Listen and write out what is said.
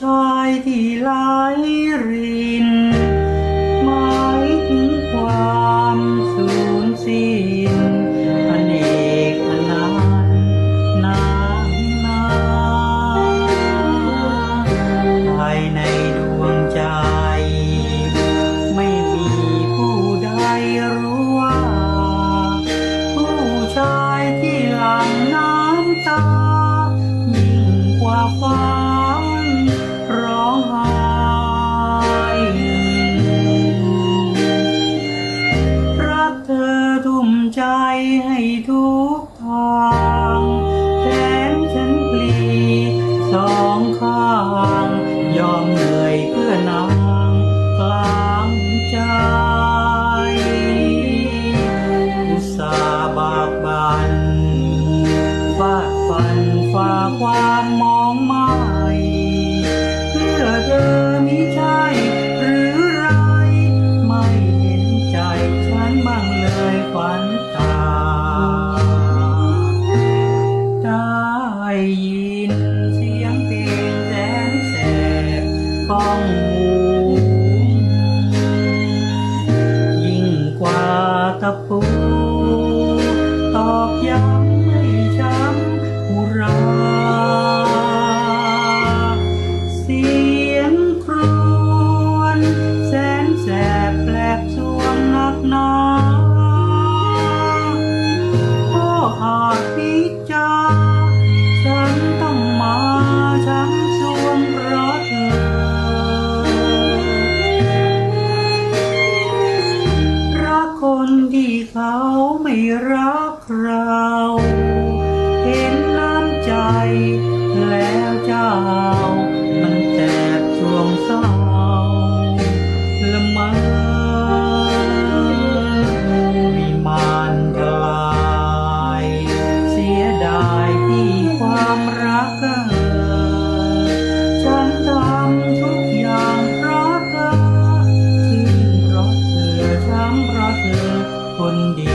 ชายที่ไหลริ สองข้าง ยอมเหนื่อยเพื่อนางกลางใจ อุตสาบากบันฟาดฟันฝ่าความมองมา กูต เขาไม่รักเรา เห็นน้ำใจแล้วเจ้า คนดี